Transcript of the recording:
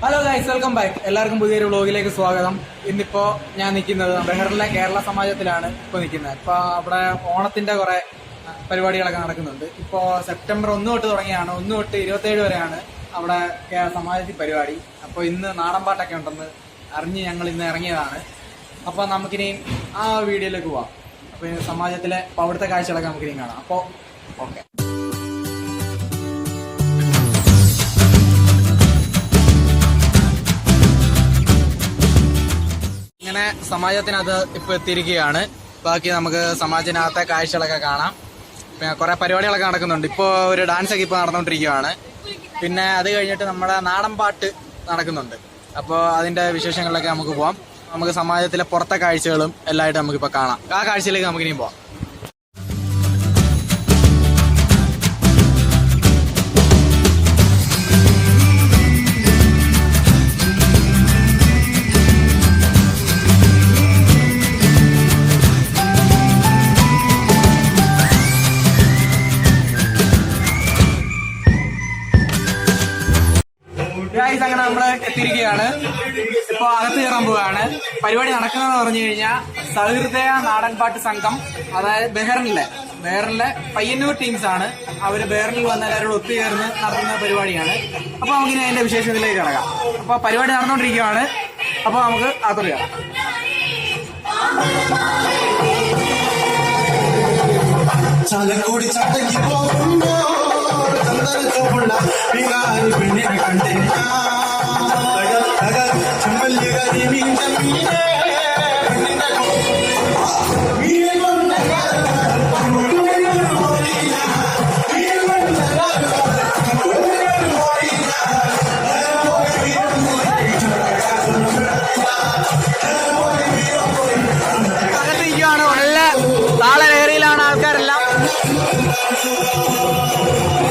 Hello guys welcome back എല്ലാവർക്കും പുതിയൊരു വ്ളോഗിലേക്ക് സ്വാഗതം. ഇന്നിപ്പോ ഞാൻ നിൽക്കുന്നത് ബെഹറിലെ കേരള സമാജത്തിലാണ് ഇപ്പോൾ നിൽക്കുന്നത്. ഇപ്പൊ അവിടെ ഓണത്തിന്റെ കുറെ പരിപാടികളൊക്കെ നടക്കുന്നുണ്ട്. ഇപ്പോ സെപ്റ്റംബർ ഒന്ന് തൊട്ട് തുടങ്ങിയാണ്. ഒന്ന് തൊട്ട് ഇരുപത്തേഴ് വരെയാണ് അവിടെ സമാജത്തിൽ പരിപാടി. അപ്പോൾ ഇന്ന് നാടൻ പാട്ടൊക്കെ ഉണ്ടെന്ന് അറിഞ്ഞ് ഞങ്ങൾ ഇന്ന് ഇറങ്ങിയതാണ്. അപ്പോൾ നമുക്കിനി ആ വീഡിയോയിലേക്ക് പോവാം. അപ്പോൾ സമാജത്തിലെ അവിടുത്തെ കാഴ്ചകളൊക്കെ നമുക്കിനി കാണാം. അപ്പോൾ ഓക്കെ. സമാജത്തിനകത്ത് ഇപ്പൊ എത്തിയിരിക്കുകയാണ്. ബാക്കി നമുക്ക് സമാജത്തിനകത്തെ കാഴ്ചകളൊക്കെ കാണാം. പിന്നെ കുറെ പരിപാടികളൊക്കെ നടക്കുന്നുണ്ട്. ഇപ്പോ ഒരു ഡാൻസ് ഒക്കെ ഇപ്പോൾ നടന്നുകൊണ്ടിരിക്കുകയാണ് പിന്നെ അത് കഴിഞ്ഞിട്ട് നമ്മുടെ നാടൻ പാട്ട് നടക്കുന്നുണ്ട്. അപ്പോ അതിന്റെ വിശേഷങ്ങളിലൊക്കെ നമുക്ക് പോവാം. നമുക്ക് സമാജത്തിലെ പുറത്തെ കാഴ്ചകളും എല്ലാമായിട്ട് നമുക്കിപ്പോൾ കാണാം. ആ കാഴ്ചയിലേക്ക് നമുക്ക് ഇനിയും പോവാം. ഗൈസ് അങ്ങനെ നമ്മൾ എത്തിയിരിക്കുകയാണ്. ഇപ്പോൾ അകത്ത് കയറാൻ പോവുകയാണ്. പരിപാടി നടക്കുന്നതെന്ന് പറഞ്ഞു കഴിഞ്ഞാൽ സഹൃദയ നാടൻ പാട്ട് സംഘം അതായത് ബെഹറിനിലെ ബെഹറിലെ പയ്യന്നൂർ ടീംസ് ആണ്. അവർ ബെഹറിൽ വന്ന് എല്ലാവരോട് ഒത്തുചേർന്ന് നടത്തുന്ന പരിപാടിയാണ്. അപ്പോൾ നമുക്കിനി അതിന്റെ വിശേഷത്തിലേക്ക് കിടക്കാം. അപ്പോൾ പരിപാടി നടന്നുകൊണ്ടിരിക്കുകയാണ്. അപ്പോൾ നമുക്ക് അകത്തോട്ട് കയറാം. ചാലക്കുടി ചട്ടയ്ക്ക് താളലഹരിയിലാണ് ആൾക്കാരെല്ലാം ും.